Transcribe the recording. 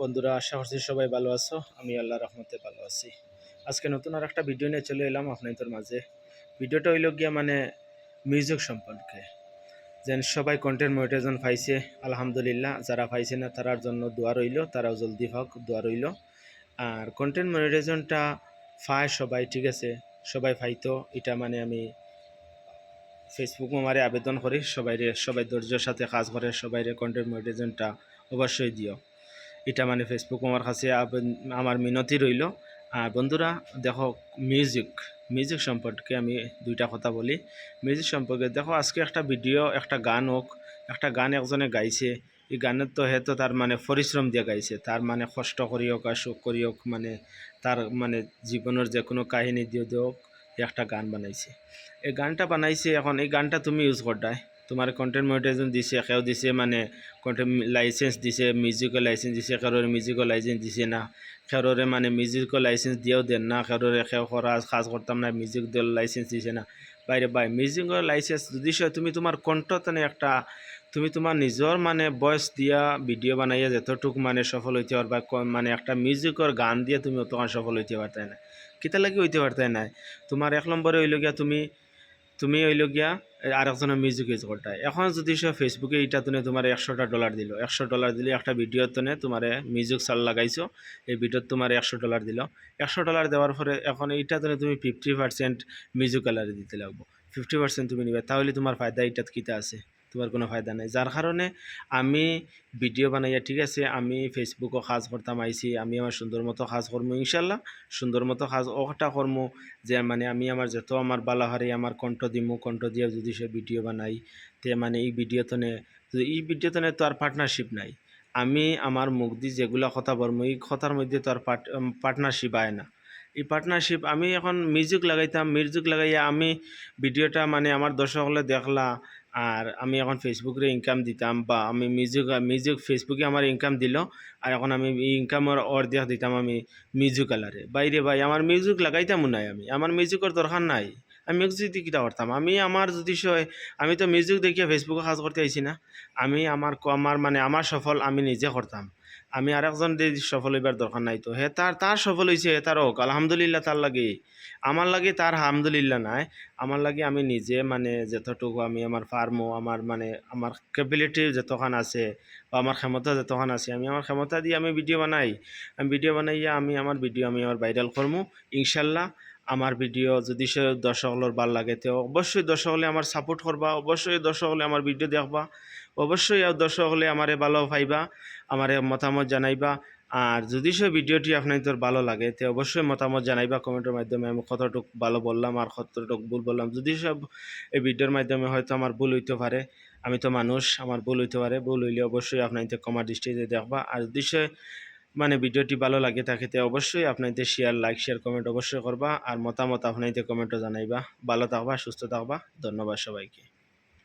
বন্ধুরা, আশা করছি সবাই ভালো আছো। আমি আল্লাহ রহমতে ভালো আছি। আজকে নতুন আর একটা ভিডিও নিয়ে চলে এলাম আপনাদের মাঝে। ভিডিওটা হইল গিয়া মানে মিউজিক সম্পর্কে। যেন সবাই কন্টেন্ট মনিটাইজন পাইছে, আলহামদুলিল্লাহ। যারা পাইছে না, তারার জন্য দোয়া রইল, তারাও জলদি হোক, দোয়া রইল। আর কন্টেন্ট মনিটাইজনটা পায় সবাই, ঠিক আছে? সবাই পাইতো, এটা মানে আমি ফেসবুক মারে আবেদন করি, সবাইরে, সবাই ধৈর্যের সাথে কাজ করে, সবাইরে কন্টেন্ট মনিটাইজনটা অবশ্যই দিও। এটা মানে ফেসবুক আমার কাছে আমার মিনতি রইল। আর বন্ধুরা, দেখো মিউজিক মিউজিক সম্পর্কে আমি দুইটা কথা বলি। মিউজিক সম্পর্কে দেখো, আজকে একটা ভিডিও একটা গান হোক, একটা গান একজনে গাইছে, এই গানের তো হেতো তার মানে পরিশ্রম দিয়ে গাইছে, তার মানে কষ্ট করি হোক আর সুখ করি হোক মানে তার মানে জীবনের যে কোনো কাহিনী দিয়ে দিওক একটা গান বানাইছে। এই গানটা বানাইছে এখন, এই গানটা তুমি ইউজ করতাই তোমার কন্টেন্ট মনিটাইজেশন দিছে কেউ দিছে মানে কন্টেন্ট লাইসেন্স দিছে মিউজিকের লাইসেন্স দিছে কারোর মিউজিকের লাইসেন্স দিছে না। কারোরে মানে মিউজিকের লাইসেন্স দিয়েও দেন না কারোরে কেউ করা কাজ করতাম না মিউজিক দিয়ে লাইসেন্স দিছে না। বাইরে বাই মিউজিকের লাইসেন্স যদি তুমি তোমার কণ্ঠতনে একটা, তুমি তোমার নিজের মানে বয়স দিয়া ভিডিও বানাইয়া যতটুক মানে সফল হইতে পারবা মানে একটা মিউজিকের গান দিয়ে তুমি অতখান সফল হইতে পারতাই না কিতা লাগি হইতে পারতাই না তোমার এক নম্বরে হইল গিয়া তুমি তুমি হইল গিয়া আরেকজনের মিউজিক ইউজ করতে এখন যদি সে ফেসবুকে এটা তুমি তোমার একশোটা ডলার দিল। একশো ডলার দিলে একটা ভিডিও তনে তোমার মিউজিক সাল লাগাইছো। এই ভিডিওত তোমার একশো ডলার দিল। একশো ডলার দেওয়ার পরে এখন এইটা তনে তুমি ফিফটি পার্সেন্ট মিউজিক কালারে দিতে লাগবো ফিফটি পার্সেন্ট তুমি নিবে, তাহলে তোমার ফায়দা এইটাত কিতা আছে। তোমার কোনো ফায়দা নাই। যার কারণে আমি ভিডিও বানাইয়া, ঠিক আছে, আমি ফেসবুকও কাজ করতাম, আইছি, আমি আমার সুন্দর মতো কাজ করব ইনশাল্লাহ সুন্দর মতো কাজ ওটা করব যে মানে আমি আমার যত আমার বালা হারে আমার কণ্ঠ দিমু, কণ্ঠ দিয়ে যদি সে ভিডিও বানাই, তে মানে এই ভিডিও তনে যদি এই ভিডিও তনে তো আর পার্টনারশিপ নাই। আমি আমার মুখ দিয়ে যেগুলো কথা বলব এই কথার মধ্যে তো আর পার্টনারশিপ আয় না। এই পার্টনারশিপ আমি এখন মিউজিক লাগাইতাম মিউজিক লাগাইয়া আমি ভিডিওটা মানে আমার দর্শকলে দেখলা আর আমি এখন ফেসবুকে ইনকাম দিতাম বা আমি মিউজিক মিউজিক ফেসবুকে আমার ইনকাম দিল আর এখন আমি ইনকামের অর্ধেক দিতাম আমি মিউজিক কালারে বাইরে ভাই, আমার মিউজিক লাগাইতাম নাই আমি, আমার মিউজিকের দরকার নাই। আমি মিউজিক দিয়ে কীটা করতাম আমি আমার যদি আমি তো মিউজিক দেখিয়ে ফেসবুকে কাজ করতে আইছি না। আমি আমার আমার মানে আমার সফল আমি নিজে করতাম। আমি আরেকজন দিয়ে সফল হইবার দরকার নাই তো। হে, তার তার সফল হয়েছে হে, তার হোক। আলহামদুলিল্লাহ, তার লাগে। আমার লাগে তার আলহামদুলিল্লাহ নাই। আমার লাগে আমি নিজে মানে যতটুকু আমি আমার ফার্মও, আমার মানে আমার ক্যাপাবিলিটি যতখান আছে বা আমার ক্ষমতা যতখান আছে, আমি আমার ক্ষমতা দিয়ে আমি ভিডিও বানাই। আমি ভিডিও বানাইয়া আমি আমার ভিডিও আমি আমার ভাইরাল করব ইনশাল্লাহ। আমার ভিডিও যদি সে দর্শকগুলোর ভালো লাগে, তো অবশ্যই দর্শক হলে আমার সাপোর্ট করবা, অবশ্যই দর্শক হলে আমার ভিডিও দেখবা, অবশ্যই আর দর্শক হলে আমারে ভালো পাইবা আমারে মতামত জানাইবা, আর যদি সে ভিডিওটি আপনাদের ভালো লাগে, তো অবশ্যই মতামত জানাইবা কমেন্টের মাধ্যমে আমি কতটুক ভালো বললাম আর কতটুক ভুল বললাম। যদি সব এই ভিডিওর মাধ্যমে হয়তো আমার ভুল হইতে পারে, আমি তো মানুষ, আমার ভুল হইতে পারে, ভুল হইলে অবশ্যই আপনাদের কমার দৃষ্টিতে দেখবা, আর যদি সে মানে ভিডিওটি ভালো লাগে থাকিতে অবশ্যই আপনাদের শেয়ার লাইক শেয়ার কমেন্ট অবশ্যই করবা। আর মতামত আপনাদের কমেন্টও জানাইবা। ভালো থাকবা, সুস্থ থাকবা। ধন্যবাদ সবাইকে।